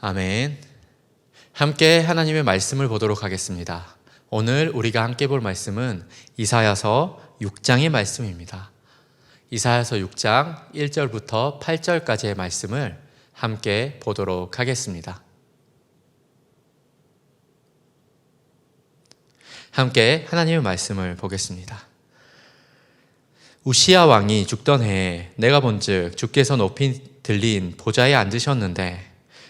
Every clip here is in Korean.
아멘. 함께 하나님의 말씀을 보도록 하겠습니다. 오늘 우리가 함께 볼 말씀은 이사야서 6장의 말씀입니다. 이사야서 6장 1절부터 8절까지의 말씀을 함께 보도록 하겠습니다. 함께 하나님의 말씀을 보겠습니다. 우시아 왕이 죽던 해에 내가 본즉 주께서 높이 들린 보좌에 앉으셨는데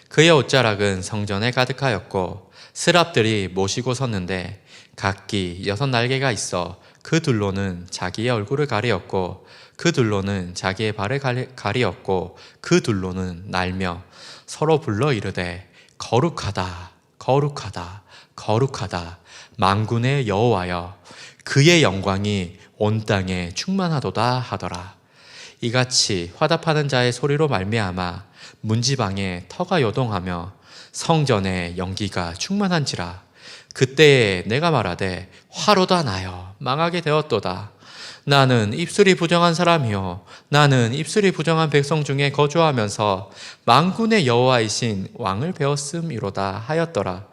그의 옷자락은 성전에 가득하였고 스랍들이 모시고 섰는데 각기 여섯 날개가 있어 그 둘로는 자기의 얼굴을 가리었고 그 둘로는 자기의 가리- 가리었고 그 둘로는 날며 서로 불러 이르되 거룩하다 거룩하다 거룩하다. 만군의 여호와여 그의 영광이 온 땅에 충만하도다 하더라. 이같이 화답하는 자의 소리로 말미암아 문지방에 터가 요동하며 성전에 연기가 충만한지라. 그때에 내가 말하되 화로다 나여 망하게 되었도다 나는 입술이 부정한 사람이요. 나는 입술이 부정한 백성 중에 거주하면서 만군의 여호와이신 왕을 배웠음이로다 하였더라.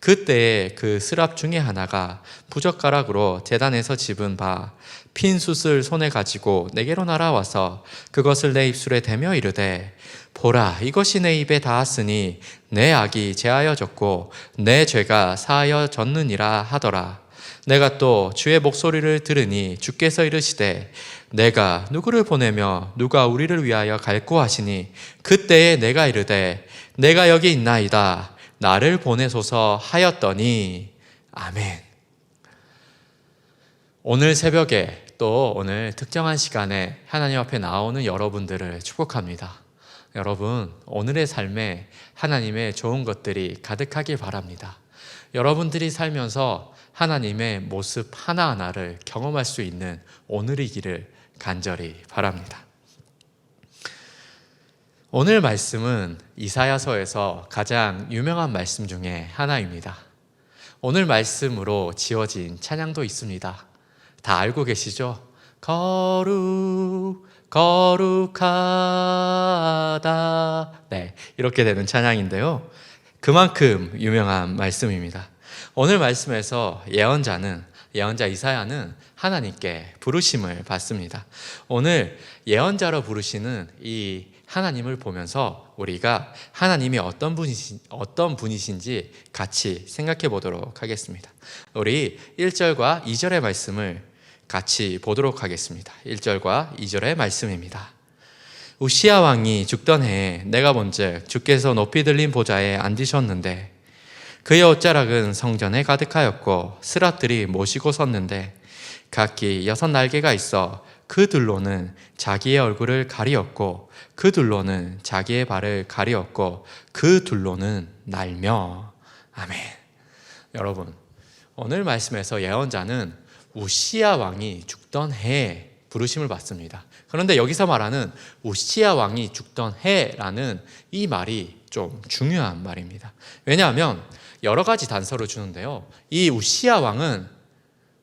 그때에 그 스랍 중에 하나가 부젓가락으로 재단에서 집은 바 핀 숯을 손에 가지고 내게로 날아와서 그것을 내 입술에 대며 이르되 보라 이것이 내 입에 닿았으니 내 악이 제하여졌고 내 죄가 사하여졌느니라 하더라 내가 또 주의 목소리를 들으니 주께서 이르시되 내가 누구를 보내며 누가 우리를 위하여 갈고 하시니 그때에 내가 이르되 내가 여기 있나이다 나를 보내소서 하였더니 아멘 오늘 새벽에 또 오늘 특정한 시간에 하나님 앞에 나오는 여러분들을 축복합니다. 여러분, 오늘의 삶에 하나님의 좋은 것들이 가득하길 바랍니다. 여러분들이 살면서 하나님의 모습 하나하나를 경험할 수 있는 오늘이기를 간절히 바랍니다. 오늘 말씀은 이사야서에서 가장 유명한 말씀 중에 하나입니다. 오늘 말씀으로 지어진 찬양도 있습니다. 다 알고 계시죠? 거룩, 거룩하다. 네, 이렇게 되는 찬양인데요. 그만큼 유명한 말씀입니다. 오늘 말씀에서 예언자는, 예언자 이사야는 하나님께 부르심을 받습니다. 오늘 예언자로 부르시는 이 하나님을 보면서 우리가 하나님이 어떤 분이신, 어떤 분이신지 같이 생각해 보도록 하겠습니다. 우리 1절과 2절의 말씀을 같이 보도록 하겠습니다. 1절과 2절의 말씀입니다. 우시아 왕이 죽던 해에 내가 본즉 주께서 높이 들린 보좌에 앉으셨는데 그의 옷자락은 성전에 가득하였고 스랍들이 모시고 섰는데 각기 여섯 날개가 있어 그 둘로는 자기의 얼굴을 가리었고 그 둘로는 자기의 발을 가리었고 그 둘로는 날며 아멘. 여러분 오늘 말씀에서 예언자는 우시아 왕이 죽던 해에 부르심을 받습니다. 그런데 여기서 말하는 우시아 왕이 죽던 해라는 이 말이 좀 중요한 말입니다. 왜냐하면 여러 가지 단서를 주는데요. 이 우시아 왕은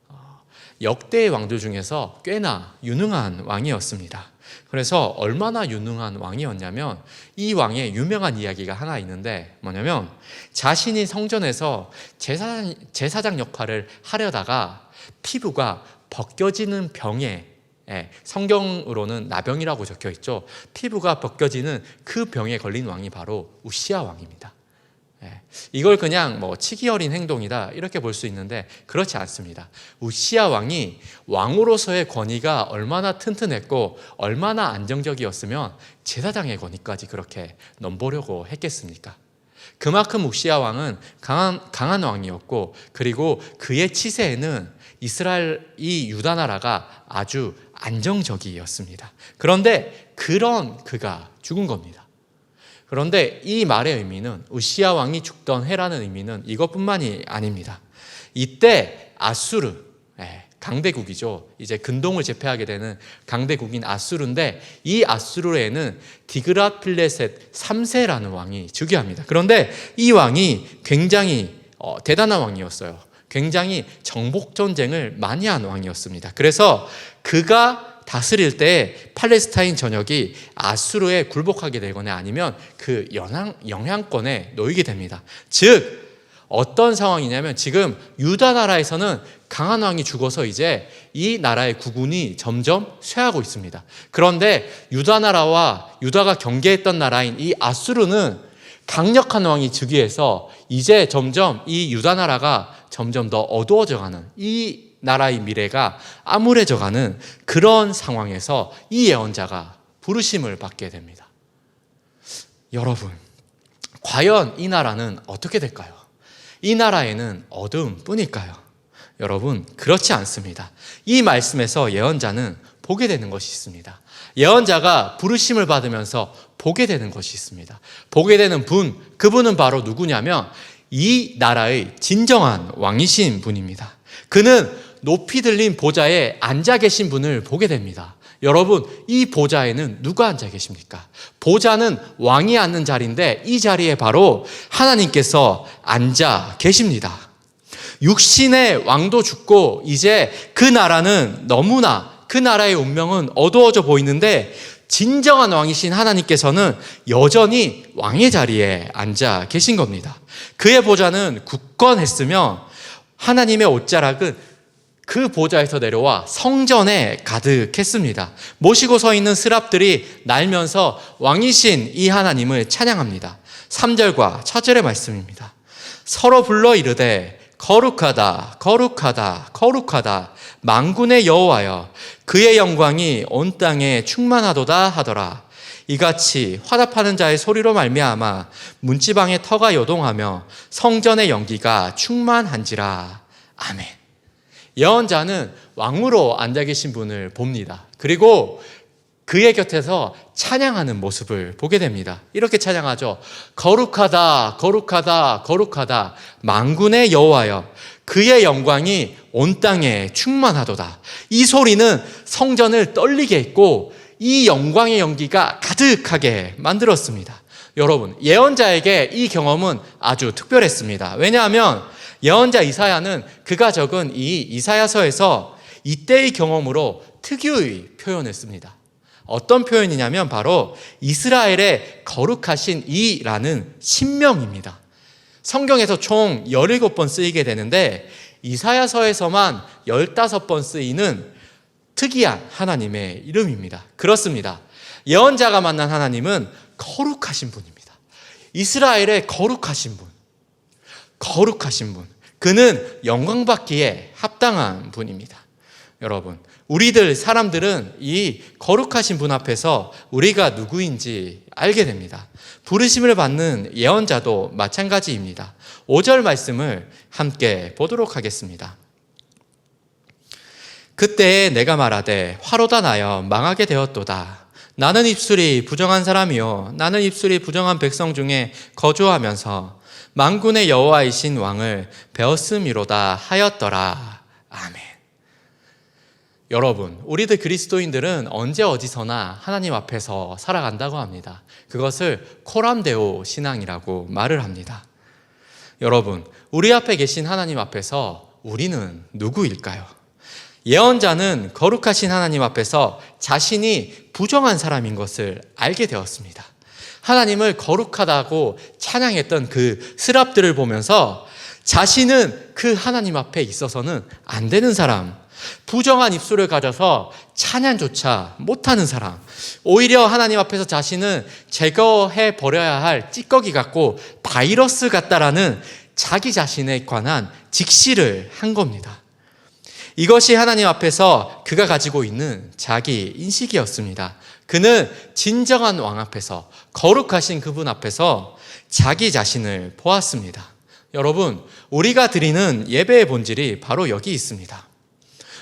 어, 역대 왕들 중에서 꽤나 유능한 왕이었습니다. 그래서 얼마나 유능한 왕이었냐면 이 왕의 유명한 이야기가 하나 있는데 뭐냐면 자신이 성전에서 제사장, 제사장 역할을 하려다가 피부가 벗겨지는 병에 예, 성경으로는 나병이라고 적혀 있죠. 피부가 벗겨지는 그 병에 걸린 왕이 바로 우시아 왕입니다. 예, 이걸 그냥 뭐 치기 어린 행동이다 이렇게 볼 수 있는데 그렇지 않습니다. 우시아 왕이 왕으로서의 권위가 얼마나 튼튼했고 얼마나 안정적이었으면 제사장의 권위까지 그렇게 넘보려고 했겠습니까? 그만큼 우시아 왕은 강한, 강한 왕이었고 그리고 그의 치세에는 이스라엘 이 유다 나라가 아주 안정적이었습니다. 그런데 그런 그가 죽은 겁니다. 그런데 이 말의 의미는 우시아 왕이 죽던 해라는 의미는 이것뿐만이 아닙니다. 이때 아수르 예, 강대국이죠. 이제 근동을 제패하게 되는 강대국인 아수르인데 이 아수르에는 디그라 필레셋 3세라는 왕이 즉위합니다. 그런데 이 왕이 굉장히 어, 대단한 왕이었어요. 굉장히 정복 전쟁을 많이 한 왕이었습니다. 그래서 그가 다스릴 때 팔레스타인 전역이 아수르에 굴복하게 되거나 아니면 그 영향, 영향권에 놓이게 됩니다. 즉 어떤 상황이냐면 지금 유다 나라에서는 강한 왕이 죽어서 이제 이 나라의 국군이 점점 쇠하고 있습니다. 그런데 유다 나라와 유다가 경계했던 나라인 이 아수르는 강력한 왕이 즉위해서 이제 점점 이 유다 나라가 점점 더 어두워져 가는 이 나라의 미래가 암울해져 가는 그런 상황에서 이 예언자가 부르심을 받게 됩니다. 여러분, 과연 이 나라는 어떻게 될까요? 이 나라에는 어두움 뿐일까요? 여러분, 그렇지 않습니다. 이 말씀에서 예언자는 보게 되는 것이 있습니다. 예언자가 부르심을 받으면서 보게 되는 것이 있습니다. 보게 되는 분, 그분은 바로 누구냐면 이 나라의 진정한 왕이신 분입니다. 그는 높이 들린 보좌에 앉아 계신 분을 보게 됩니다. 여러분, 이 보좌에는 누가 앉아 계십니까? 보좌는 왕이 앉는 자리인데 이 자리에 바로 하나님께서 앉아 계십니다. 육신의 왕도 죽고 이제 그 나라는 너무나 그 나라의 운명은 어두워져 보이는데 진정한 왕이신 하나님께서는 여전히 왕의 자리에 앉아 계신 겁니다. 그의 보좌는 굳건했으며 하나님의 옷자락은 그 보좌에서 내려와 성전에 가득했습니다. 모시고 서 있는 스랍들이 날면서 왕이신 이 하나님을 찬양합니다. 3절과 4절의 말씀입니다. 서로 불러 이르되 거룩하다 거룩하다 거룩하다 만군의 여호와여 그의 영광이 온 땅에 충만하도다 하더라 이같이 화답하는 자의 소리로 말미암아 문지방의 터가 요동하며 성전의 연기가 충만한지라 아멘 예언자는 왕으로 앉아 계신 분을 봅니다 그리고 그의 곁에서 찬양하는 모습을 보게 됩니다. 이렇게 찬양하죠. 거룩하다, 거룩하다, 거룩하다. 만군의 여호와여. 그의 영광이 온 땅에 충만하도다. 이 소리는 성전을 떨리게 했고 이 영광의 연기가 가득하게 만들었습니다. 여러분, 예언자에게 이 경험은 아주 특별했습니다. 왜냐하면 예언자 이사야는 그가 적은 이 이사야서에서 이때의 경험으로 특유의 표현을 씁니다. 어떤 표현이냐면 바로 이스라엘의 거룩하신 이라는 신명입니다. 성경에서 총 17번 쓰이게 되는데 이사야서에서만 15번 쓰이는 특이한 하나님의 이름입니다. 그렇습니다. 예언자가 만난 하나님은 거룩하신 분입니다. 이스라엘의 거룩하신 분. 거룩하신 분. 그는 영광받기에 합당한 분입니다. 여러분, 우리들 사람들은 이 거룩하신 분 앞에서 우리가 누구인지 알게 됩니다. 부르심을 받는 예언자도 마찬가지입니다. 5절 말씀을 함께 보도록 하겠습니다. 그때 내가 말하되 화로다 나여 망하게 되었도다. 나는 입술이 부정한 사람이요 나는 입술이 부정한 백성 중에 거주하면서 만군의 여호와이신 왕을 배웠음이로다 하였더라. 아멘. 여러분, 우리들 그리스도인들은 언제 어디서나 하나님 앞에서 살아간다고 합니다. 그것을 코람데오 신앙이라고 말을 합니다. 여러분, 우리 앞에 계신 하나님 앞에서 우리는 누구일까요? 예언자는 거룩하신 하나님 앞에서 자신이 부정한 사람인 것을 알게 되었습니다. 하나님을 거룩하다고 찬양했던 그 스랍들을 보면서 자신은 그 하나님 앞에 있어서는 안 되는 사람, 부정한 입술을 가져서 찬양조차 못하는 사람, 오히려 하나님 앞에서 자신은 제거해 버려야 할 찌꺼기 같고 바이러스 같다라는 자기 자신에 관한 직시를 한 겁니다. 이것이 하나님 앞에서 그가 가지고 있는 자기 인식이었습니다. 그는 진정한 왕 앞에서 거룩하신 그분 앞에서 자기 자신을 보았습니다. 여러분, 우리가 드리는 예배의 본질이 바로 여기 있습니다.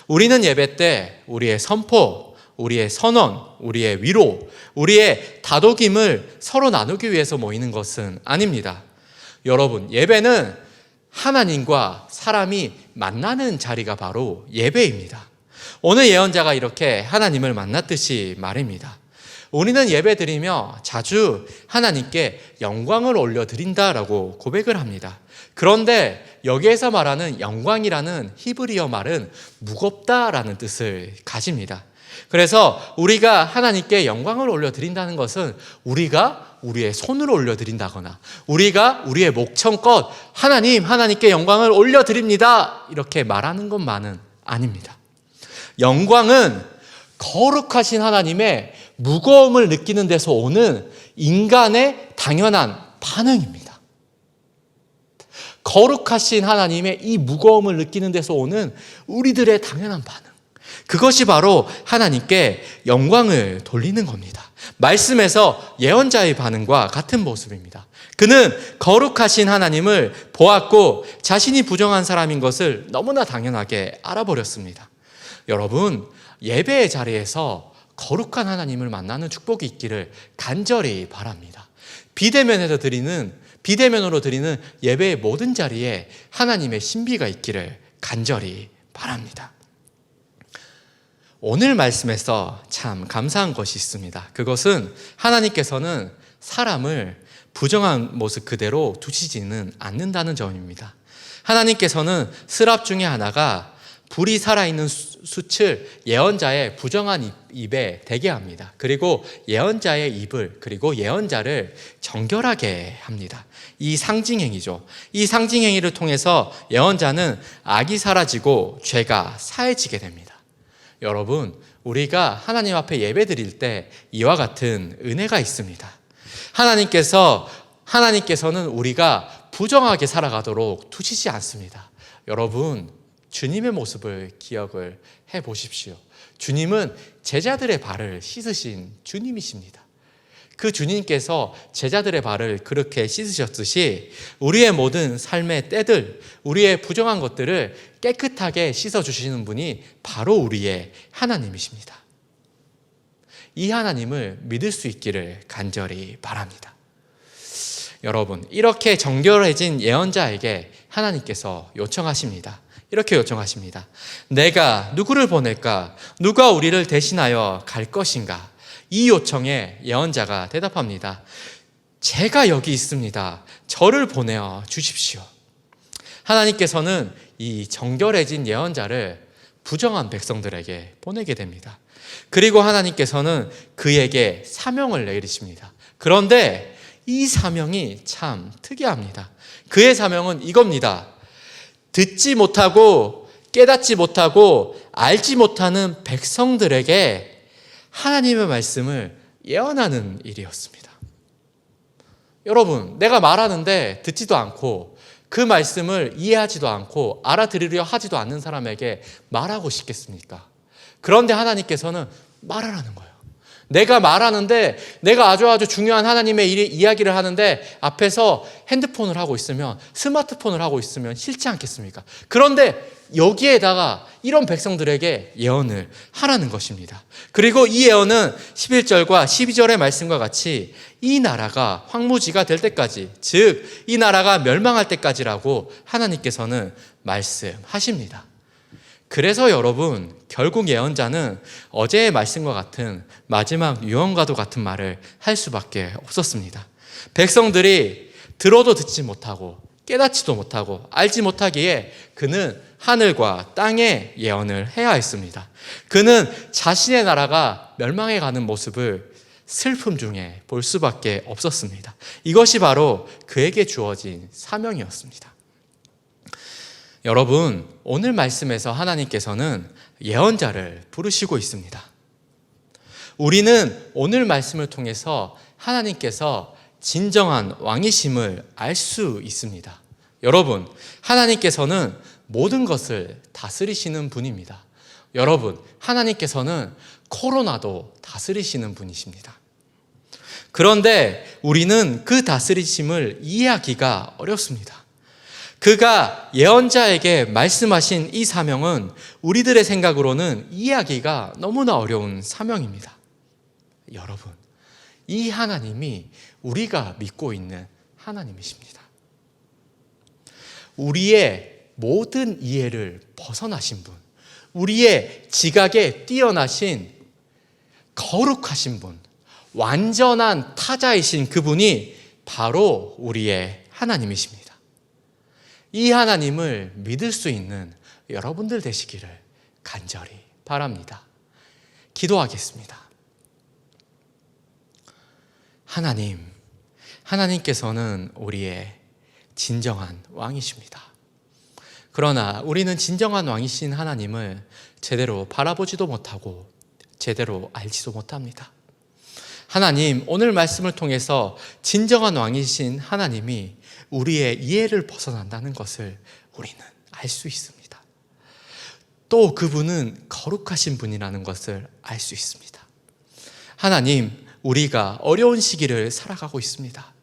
우리는 예배 때 우리의 선포, 우리의 선언, 우리의 위로, 우리의 다독임을 서로 나누기 위해서 모이는 것은 아닙니다. 여러분, 예배는 하나님과 사람이 만나는 자리가 바로 예배입니다. 오늘 예언자가 이렇게 하나님을 만났듯이 말입니다. 우리는 예배 드리며 자주 하나님께 영광을 올려드린다라고 고백을 합니다. 그런데 여기에서 말하는 영광이라는 히브리어 말은 무겁다라는 뜻을 가집니다. 그래서 우리가 하나님께 영광을 올려드린다는 것은 우리가 우리의 손을 올려드린다거나 우리가 우리의 목청껏 하나님, 하나님께 영광을 올려드립니다. 이렇게 말하는 것만은 아닙니다. 영광은 거룩하신 하나님의 무거움을 느끼는 데서 오는 인간의 당연한 반응입니다. 거룩하신 하나님의 이 무거움을 느끼는 데서 오는 우리들의 당연한 반응. 그것이 바로 하나님께 영광을 돌리는 겁니다. 말씀에서 예언자의 반응과 같은 모습입니다. 그는 거룩하신 하나님을 보았고 자신이 부정한 사람인 것을 너무나 당연하게 알아버렸습니다. 여러분, 예배의 자리에서 거룩한 하나님을 만나는 축복이 있기를 간절히 바랍니다. 비대면에서 드리는 비대면으로 드리는 예배의 모든 자리에 하나님의 신비가 있기를 간절히 바랍니다. 오늘 말씀에서 참 감사한 것이 있습니다. 그것은 하나님께서는 사람을 부정한 모습 그대로 두시지는 않는다는 점입니다. 하나님께서는 스랍 중에 하나가 불이 살아있는 숯을 예언자의 부정한 입에 대게 합니다. 그리고 예언자의 입을 그리고 예언자를 정결하게 합니다. 이 상징행위죠. 이 상징행위를 통해서 예언자는 악이 사라지고 죄가 사해지게 됩니다. 여러분, 우리가 하나님 앞에 예배 드릴 때 이와 같은 은혜가 있습니다. 하나님께서, 하나님께서는 우리가 부정하게 살아가도록 두시지 않습니다. 여러분, 주님의 모습을 기억을 해 보십시오. 주님은 제자들의 발을 씻으신 주님이십니다. 그 주님께서 제자들의 발을 그렇게 씻으셨듯이 우리의 모든 삶의 때들, 우리의 부정한 것들을 깨끗하게 씻어주시는 분이 바로 우리의 하나님이십니다. 이 하나님을 믿을 수 있기를 간절히 바랍니다. 여러분, 이렇게 정결해진 예언자에게 하나님께서 요청하십니다. 이렇게 요청하십니다. 내가 누구를 보낼까? 누가 우리를 대신하여 갈 것인가? 이 요청에 예언자가 대답합니다. 제가 여기 있습니다. 저를 보내어 주십시오. 하나님께서는 이 정결해진 예언자를 부정한 백성들에게 보내게 됩니다. 그리고 하나님께서는 그에게 사명을 내리십니다. 그런데 이 사명이 참 특이합니다. 그의 사명은 이겁니다. 듣지 못하고 깨닫지 못하고 알지 못하는 백성들에게 하나님의 말씀을 예언하는 일이었습니다. 여러분, 내가 말하는데 듣지도 않고 그 말씀을 이해하지도 않고 알아들으려 하지도 않는 사람에게 말하고 싶겠습니까? 그런데 하나님께서는 말하라는 거예요. 내가 말하는데 내가 아주 아주 중요한 하나님의 일, 이야기를 하는데 앞에서 핸드폰을 하고 있으면 스마트폰을 하고 있으면 싫지 않겠습니까? 그런데 여기에다가 이런 백성들에게 예언을 하라는 것입니다. 그리고 이 예언은 11절과 12절의 말씀과 같이 이 나라가 황무지가 될 때까지, 즉, 이 나라가 멸망할 때까지라고 하나님께서는 말씀하십니다. 그래서 여러분, 결국 예언자는 어제의 말씀과 같은 마지막 유언과도 같은 말을 할 수밖에 없었습니다. 백성들이 들어도 듣지 못하고 깨닫지도 못하고 알지 못하기에 그는 하늘과 땅의 예언을 해야 했습니다. 그는 자신의 나라가 멸망해 가는 모습을 슬픔 중에 볼 수밖에 없었습니다. 이것이 바로 그에게 주어진 사명이었습니다. 여러분, 오늘 말씀에서 하나님께서는 예언자를 부르시고 있습니다. 우리는 오늘 말씀을 통해서 하나님께서 진정한 왕이심을 알 수 있습니다. 여러분, 하나님께서는 모든 것을 다스리시는 분입니다. 여러분, 하나님께서는 코로나도 다스리시는 분이십니다. 그런데 우리는 그 다스리심을 이해하기가 어렵습니다. 그가 예언자에게 말씀하신 이 사명은 우리들의 생각으로는 이해하기가 너무나 어려운 사명입니다. 여러분, 이 하나님이 우리가 믿고 있는 하나님이십니다. 우리의 모든 이해를 벗어나신 분, 우리의 지각에 뛰어나신 거룩하신 분, 완전한 타자이신 그분이 바로 우리의 하나님이십니다. 이 하나님을 믿을 수 있는 여러분들 되시기를 간절히 바랍니다. 기도하겠습니다. 하나님, 하나님께서는 우리의 진정한 왕이십니다. 그러나 우리는 진정한 왕이신 하나님을 제대로 바라보지도 못하고 제대로 알지도 못합니다. 하나님, 오늘 말씀을 통해서 진정한 왕이신 하나님이 우리의 이해를 벗어난다는 것을 우리는 알 수 있습니다. 또 그분은 거룩하신 분이라는 것을 알 수 있습니다. 하나님, 우리가 어려운 시기를 살아가고 있습니다.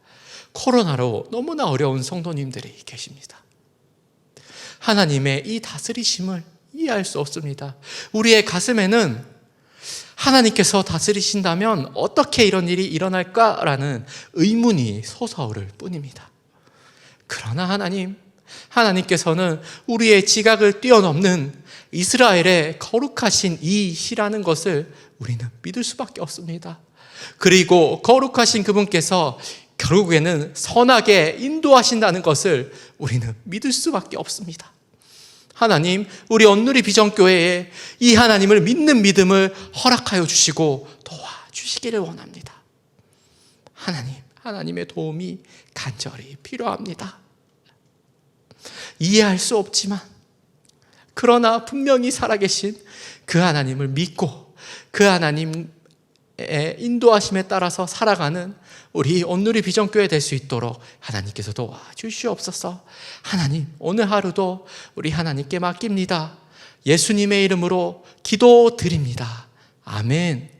코로나로 너무나 어려운 성도님들이 계십니다. 하나님의 이 다스리심을 이해할 수 없습니다. 우리의 가슴에는 하나님께서 다스리신다면 어떻게 이런 일이 일어날까라는 의문이 솟아오를 뿐입니다. 그러나 하나님, 하나님께서는 우리의 지각을 뛰어넘는 이스라엘의 거룩하신 이시라는 것을 우리는 믿을 수밖에 없습니다. 그리고 거룩하신 그분께서 결국에는 선하게 인도하신다는 것을 우리는 믿을 수밖에 없습니다. 하나님, 우리 온누리 비전교회에 이 하나님을 믿는 믿음을 허락하여 주시고 도와주시기를 원합니다. 하나님, 하나님의 도움이 간절히 필요합니다. 이해할 수 없지만, 그러나 분명히 살아계신 그 하나님을 믿고 그 하나님의 인도하심에 따라서 살아가는 우리 온누리 비전교회 될 수 있도록 하나님께서 도와주시옵소서. 하나님, 오늘 하루도 우리 하나님께 맡깁니다. 예수님의 이름으로 기도드립니다. 아멘.